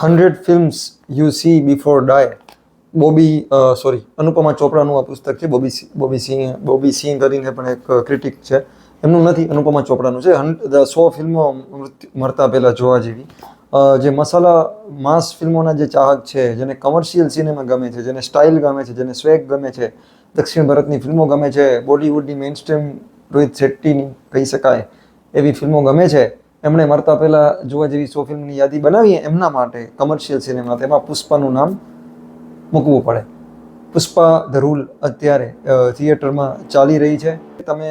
Hundred films you see before die. Bobby sorry, Anupama ચોપડાનું આ પુસ્તક છે. બોબી બોબી સિંહ બોબી સિંહ કરીને પણ એક ક્રિટિક છે. એમનું નથી, અનુપમા ચોપડાનું છે. સો ફિલ્મો મરતા પહેલાં જોવા જેવી. જે મસાલા માસ ફિલ્મોના જે ચાહક છે, જેને કમર્શિયલ સિનેમા ગમે છે, જેને સ્ટાઇલ ગમે છે, જેને સ્વેગ ગમે છે, દક્ષિણ ભારતની ફિલ્મો ગમે છે, બોલિવૂડની મેઇન સ્ટ્રીમ રોહિત શેટ્ટીની કહી શકાય, એવી ફિલ્મો ગમે છે. એમણે મરતા પહેલાં જોવા જેવી સો ફિલ્મની યાદી બનાવીએ એમના માટે કમર્શિયલ સિનેમા તેમાં પુષ્પાનું નામ મૂકવું પડે. પુષ્પા ધ રૂલ અત્યારે થિયેટરમાં ચાલી રહી છે. તમે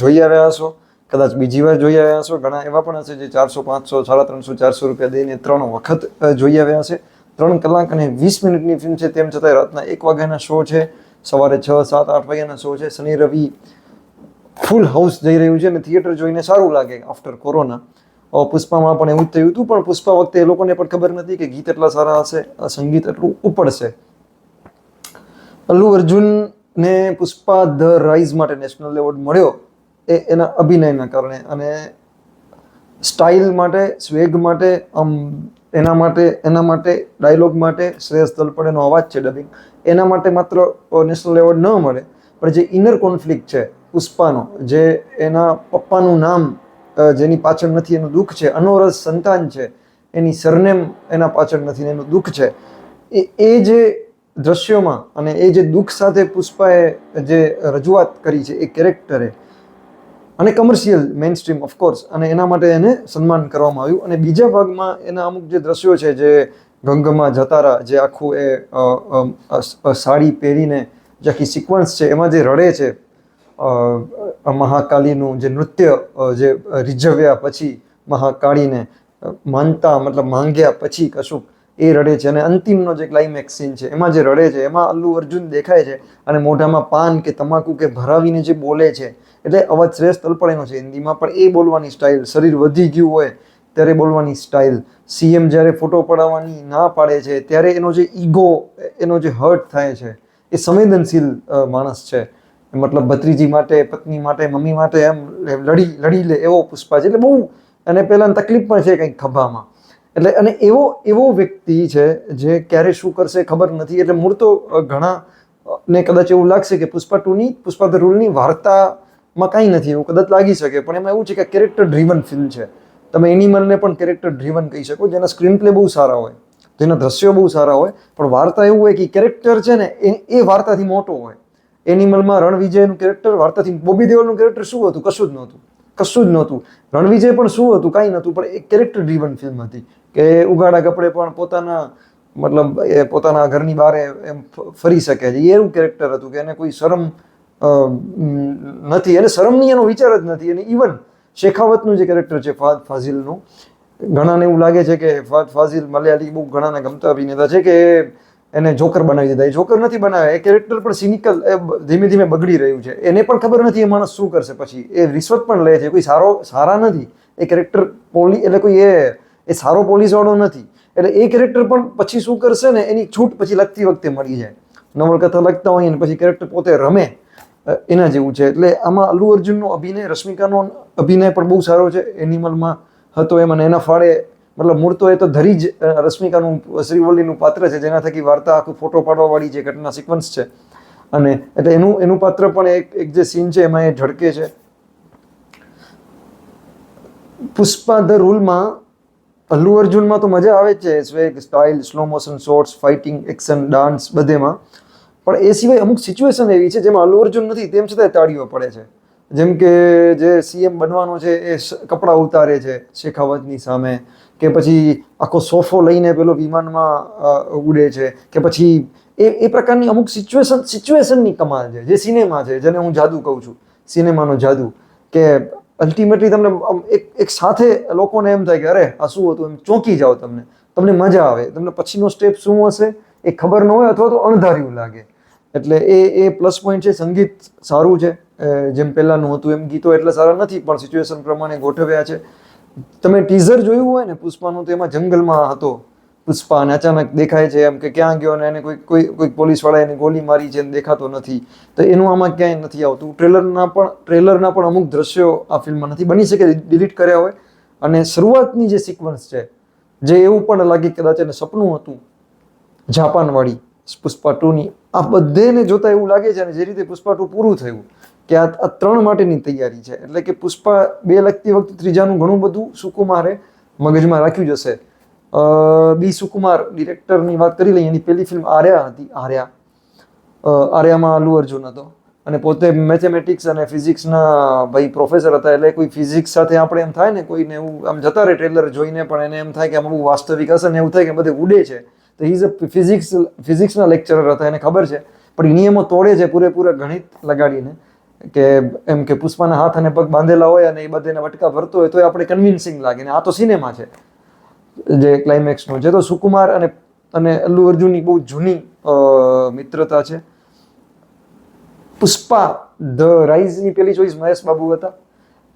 જોઈ આવ્યા હશો, કદાચ બીજી વાર જોઈ આવ્યા હશો. ઘણા એવા પણ હશે જે ચારસો, પાંચસો, સાડા ત્રણસો, ચારસો રૂપિયા દઈને ત્રણ વખત જોઈ આવ્યા હશે. ત્રણ કલાક અને વીસ મિનિટની ફિલ્મ છે. તેમ છતાંય રાતના એક વાગ્યાના શો છે. સવારે છ, સાત, આઠ વાગ્યાના શો છે. શનિ, રવિ ફૂલ હાઉસ જઈ રહ્યું છે અને થિયેટર જોઈને સારું લાગે આફ્ટર કોરોના પુષ્પામાં પણ એવું જ થયું હતું, પણ પુષ્પા વખતે એ લોકોને પણ ખબર નથી કે ગીત એટલા સારા હશે સંગીત એટલું ઉપડશે. અલ્લુ અર્જુનને પુષ્પા ધ રાઇઝ માટે નેશનલ એવોર્ડ મળ્યો, એ એના અભિનયના કારણે અને સ્ટાઇલ માટે, સ્વેગ માટે, આમ, એના માટે એના માટે, ડાયલોગ માટે શ્રેયસ તલપડેનો અવાજ છે ડબિંગ એના માટે માત્ર નેશનલ એવોર્ડ ન મળે, પણ જે ઇનર કોન્ફ્લિક્ટ છે પુષ્પાનો, જે એના પપ્પાનું નામ જેની પાછળ નથી એનું દુઃખ છે, અનોરસ સંતાન છે, એની સરનેમ એના પાછળ નથી એનું દુઃખ છે. એ એ જે દ્રશ્યોમાં અને એ જે દુઃખ સાથે પુષ્પાએ જે રજૂઆત કરી છે એ કેરેક્ટરે, અને કમર્શિયલ મેઇન સ્ટ્રીમ ઓફકોર્સ અને એના માટે એને સન્માન કરવામાં આવ્યું. અને બીજા ભાગમાં એના અમુક જે દ્રશ્યો છે, જે ગંગમાં જતારા, જે આખું એ સાડી પહેરીને જે આખી સિક્વન્સ છે, એમાં જે રડે છે મહાકાલીનું જે નૃત્ય જે રીઝવ્યા પછી મહાકાળીને માનતા મતલબ માંગ્યા પછી કશુંક એ રડે છે. અને અંતિમનો જે ક્લાઇમેક્સ સીન છે, એમાં જે રડે છે, એમાં અલ્લુ અર્જુન દેખાય છે અને મોઢામાં પાન કે તમાકુ કે ભરાવીને જે બોલે છે, એટલે અવાજ શ્રેષ્ઠ તલપડેનો છે હિન્દીમાં, પણ એ બોલવાની સ્ટાઇલ શરીર વધી ગયું હોય ત્યારે બોલવાની સ્ટાઇલ સીએમ જ્યારે ફોટો પડાવવાની ના પાડે છે, ત્યારે એનો જે ઈગો એનો જે હર્ટ થાય છે, એ સંવેદનશીલ માણસ છે. મતલબ ભત્રીજી માટે, પત્ની માટે, મમ્મી માટે એમ લડી લડી લે એવો પુષ્પા છે. એટલે બહુ અને પહેલાં તકલીફ પણ છે કંઈક ખભામાં. એટલે અને એવો એવો વ્યક્તિ છે જે ક્યારે શું કરશે ખબર નથી. એટલે મૂળ તો ઘણા ને કદાચ એવું લાગશે કે પુષ્પા ટુની, પુષ્પા ધ રૂલની વાર્તામાં કાંઈ નથી. એવું કદાચ લાગી શકે, પણ એમાં એવું છે કે કેરેક્ટર ડ્રીવન ફિલ્મ છે. તમે એનિમલને પણ કેરેક્ટર ડ્રીવન કહી શકો, જેના સ્ક્રીન પ્લે બહુ સારા હોય. તેના દ્રશ્યો બહુ સારા હોય. પણ વાર્તા એવું હોય કે કેરેક્ટર છે ને, એ એ વાર્તાથી મોટો હોય. એનિમલમાં રણવિજયનું કેરેક્ટર વાર્તાથી બોબી દેવલનું કેરેક્ટર શું હતું? કશું જ નહોતું. કશું જ નહોતું. રણવિજય પણ શું હતું? કાંઈ નહોતું, પણ એક કેરેક્ટર ડ્રીવન ફિલ્મ હતી. કે ઉગાડા કપડે પણ પોતાના, મતલબ એ પોતાના ઘરની બહાર એમ ફરી શકે છે. એવું કેરેક્ટર હતું કે એને કોઈ શરમ નથી. એને શરમની એનો વિચાર જ નથી. અને ઇવન શેખાવતનું જે કેરેક્ટર છે ફાદ ફાઝિલનું, ઘણાને એવું લાગે છે કે ફાદ ફાઝિલ મલયાલી બહુ ઘણાને ગમતા અભિનેતા છે કે એને જોકર બનાવી દીધા. એ જોકર નથી બનાવ્યા, એ કેરેક્ટર પણ સિનિકલ ધીમે ધીમે બગડી રહ્યું છે. એને પણ ખબર નથી એ માણસ શું કરશે પછી. એ રિશ્વત પણ લે છે. કોઈ સારો, સારા નથી. એ કેરેક્ટર પોલી, એટલે કોઈ એ એ સારો પોલીસવાળો નથી. એટલે એ કેરેક્ટર પણ પછી શું કરશે ને, એની છૂટ પછી લખતી વખતે મળી જાય. નવલકથા લખતા હોય ને પછી કેરેક્ટર પોતે રમે એના જેવું છે. એટલે આમાં અલ્લુ અર્જુનનો અભિનય, રશ્મિકાનો અભિનય પણ બહુ સારો છે. એનિમલમાં હતો એમ અને એના ફાળે મતલબ મૂળ તો એ તો ધરી જ રશ્મિકાનું, શ્રીવલ્લીનું પાત્ર છે જેના થકી વાર્તા, આખું ફોટો પાડવાવાળી જે ઘટના સિક્વન્સ છે. અને એટલે એનું એનું પાત્ર પણ એક એક જે સીન છે, એમાં એ ઝળકે છે. પુષ્પા ધ રૂલમાં, અલ્લુ અર્જુનમાં તો મજા આવે છે swag style slow motion shorts fighting action dance બધેમાં. પણ એ સિવાય અમુક સિચ્યુએશન એવી છે, જેમાં અલ્લુ અર્જુન નથી, તેમ છતાં તાળીઓ પડે છે. જેમ કે જે સીએમ બનવાનો છે, એ કપડાં ઉતારે છે, શેખાવતની સામે. કે પછી આખો સોફો લઈને પેલો વિમાનમાં ઉડે છે, કે પછી એ એ પ્રકારની અમુક સિચ્યુએશન, સિચ્યુએશનની કમાલ છે, જે સિનેમા છે, જેને હું જાદુ કહું છું, સિનેમાનો જાદુ, કે અલ્ટિમેટલી તમને એક એક સાથે લોકોને એમ થાય કે, અરે, આ શું હતું? એમ ચોંકી જાઓ તમને તમને મજા આવે, તમને પછીનો સ્ટેપ શું હશે, એ ખબર ન હોય અથવા તો અણધાર્યું લાગે. એટલે એ એ પ્લસ પોઈન્ટ છે, સંગીત સારું છે જેમ પહેલાંનું હતું એમ ગીતો એટલા સારા નથી, પણ સિચ્યુએશન પ્રમાણે ગોઠવ્યા છે. તમે ટીઝર જોયું હોય ને પુષ્પાનું તો એમાં જંગલમાં હતો. પુષ્પા અને અચાનક દેખાય છે એમ કે ક્યાં ગયો અને એને કોઈ કોઈ કોઈ પોલીસવાળા એને ગોલી મારી છે દેખાતો નથી. તો એનું આમાં ક્યાંય નથી આવતું. ટ્રેલરના પણ ટ્રેલરના પણ અમુક દ્રશ્યો આ ફિલ્મમાં નથી. બની શકે ડિલીટ કર્યા હોય. અને શરૂઆતની જે સિક્વન્સ છે, જે એવું પણ લાગે કદાચ એને સપનું હતું, જાપાનવાળી પુષ્પા ટુની આ બધેને જોતા એવું લાગે છે અને જે રીતે પુષ્પા ટુ પૂરું થયું, કે આ ત્રણ માટેની તૈયારી છે. એટલે કે પુષ્પા બે લખતી વખતે ત્રીજાનું ઘણું બધું સુકુમારે મગજમાં રાખ્યું જશે બી સુકુમાર ડિરેક્ટરની વાત કરી લઈએ, એની પહેલી ફિલ્મ આર્યા હતી, આર્યા. આર્યામાં અલ્લુ અર્જુન હતો. અને પોતે મેથેમેટિક્સ અને ફિઝિક્સના ભાઈ પ્રોફેસર હતા, એટલે કોઈ ફિઝિક્સ સાથે આપણે એમ થાય ને કોઈને એવું આમ જતા રહે ટ્રેલર જોઈને પણ એને એમ થાય કે બહુ વાસ્તવિક હશે ને એવું થાય કે બધે ઉડે છે. તો ઇઝ અ ફિઝિક્સ ફિઝિક્સના લેક્ચરર હતા, એને ખબર છે. પણ એ નિયમો તોડે છે પૂરેપૂરા ગણિત લગાડીને કે એમ કે પુષ્પાના હાથ અને પગ બાંધેલા હોય અને એ બધાને વટકા ભરતો હોય તો આપણે કન્વિન્સિંગ લાગે ને આ તો સિનેમા છે. જે ક્લાઇમેક્સનો જે તો સુકુમાર અને અને અલ્લુ અર્જુનની બહુ જૂની મિત્રતા છે. પુષ્પા ધ રાઇઝની પેલી ચોઈસ મહેશ બાબુ હતા.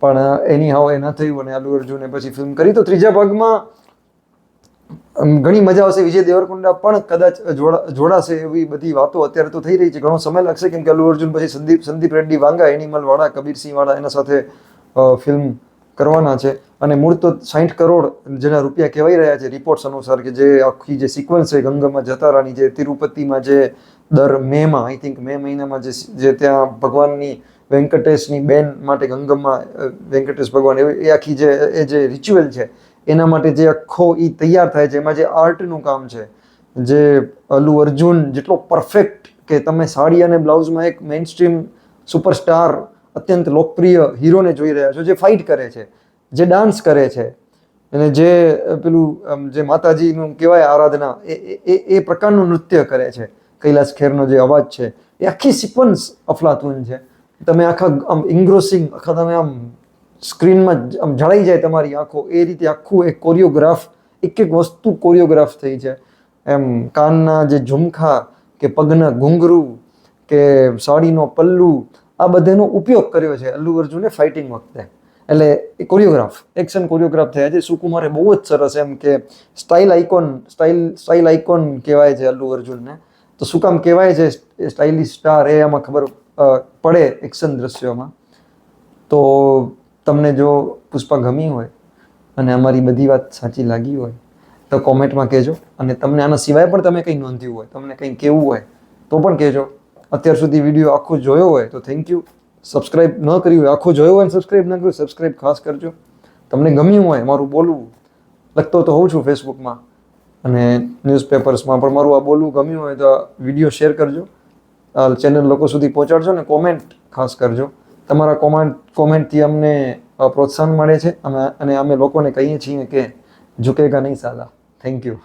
પણ એની હાવ એ ન થયું અને અલ્લુ અર્જુને પછી ફિલ્મ કરી. તો ત્રીજા ભાગમાં ઘણી મજા આવશે વિજય દેવરકુંડા પણ કદાચ જોડાશે એવી બધી વાતો અત્યારે તો થઈ રહી છે. ઘણો સમય લાગશે, કેમ કે અલ્લુ અર્જુન પછી સંદીપ સંદીપ રેડ્ડી, વાંગા, એનિમલ વાળા કબીરસિંહ વાળા એના સાથે ફિલ્મ કરવાના છે. અને મૂળ તો સાઠ કરોડ જેના રૂપિયા કહેવાઈ રહ્યા છે રિપોર્ટ્સ અનુસાર કે જે આખી જે સિક્વન્સ છે, ગંગામાં જતારાની જે, તિરુપતિમાં જે દર મેમાં આઈ થિંક મે મહિનામાં જે જે ત્યાં ભગવાનની, વેંકટેશની બેન માટે ગંગમમાં વેંકટેશ ભગવાન, એ એ આખી જે, એ જે રિચ્યુઅલ છે એના માટે જે આખો એ તૈયાર થાય છે, એમાં જે આર્ટનું કામ છે, જે અલ્લુ અર્જુન જેટલો પરફેક્ટ કે તમે સાડી અને બ્લાઉઝમાં એક મેઇન સ્ટ્રીમ સુપરસ્ટાર અત્યંત લોકપ્રિય હીરોને જોઈ રહ્યા છો, જે ફાઇટ કરે છે, જે ડાન્સ કરે છે, અને જે પેલું જે માતાજીનું કહેવાય આરાધના, એ, એ- પ્રકારનું નૃત્ય કરે છે, કૈલાસ ખેરનો જે અવાજ છે, એ આખી સિક્વન્સ અફલાતુન છે. તમે આખા, આમ ઇન્ગ્રોસિંગ આખા તમે આમ સ્ક્રીનમાં આમ જળાઈ જાય તમારી આંખો, એ રીતે આખું એક કોરિયોગ્રાફ એક એક વસ્તુ કોરિયોગ્રાફ થઈ છે. એમ કાનના જે ઝુમખા કે પગના ઘૂંઘરું કે સાડીનો પલ્લુ, આ બધાનો ઉપયોગ કર્યો છે અલ્લુ અર્જુને ફાઇટિંગ વખતે. એટલે એ કોરિયોગ્રાફ એક્શન કોરિયોગ્રાફ થયા છે. સુકુમારે બહુ જ સરસ એમ કે style icon style style icon કહેવાય છે અલ્લુ અર્જુનને. તો શું કામ કહેવાય છે? સ્ટાઇલિશ સ્ટાર એ આમાં ખબર પડે એક્શન દ્રશ્યોમાં. તો તમને જો પુષ્પા ગમી હોય અને અમારી બધી વાત સાચી લાગી હોય, તો કોમેન્ટમાં કહેજો. અને તમને આના સિવાય પણ તમે કંઈ નોંધ્યું હોય, તમને કંઈ કહેવું હોય, તો પણ કહેજો. અત્યાર સુધી વીડિયો આખો જોયો હોય, તો થેન્ક યુ સબસ્ક્રાઇબ ન કર્યું હોય, આખો જોયો હોય અને સબસ્ક્રાઇબ ન કર્યું સબસ્ક્રાઇબ ખાસ કરજો. તમને ગમ્યું હોય, મારું બોલવું લખતો તો હોઉં છું ફેસબુકમાં અને ન્યૂઝપેપર્સમાં પણ મારું આ બોલવું ગમ્યું હોય, તો આ વીડિયો શેર કરજો. આ ચેનલ લોકો સુધી પહોંચાડજો ને કોમેન્ટ ખાસ કરજો. તમારા કોમેન્ટ કોમેન્ટથી અમને પ્રોત્સાહન મળે છે. અમે અને અમે લોકોને કહીએ છીએ કે ઝુકેગા નહીં સાલા. Thank you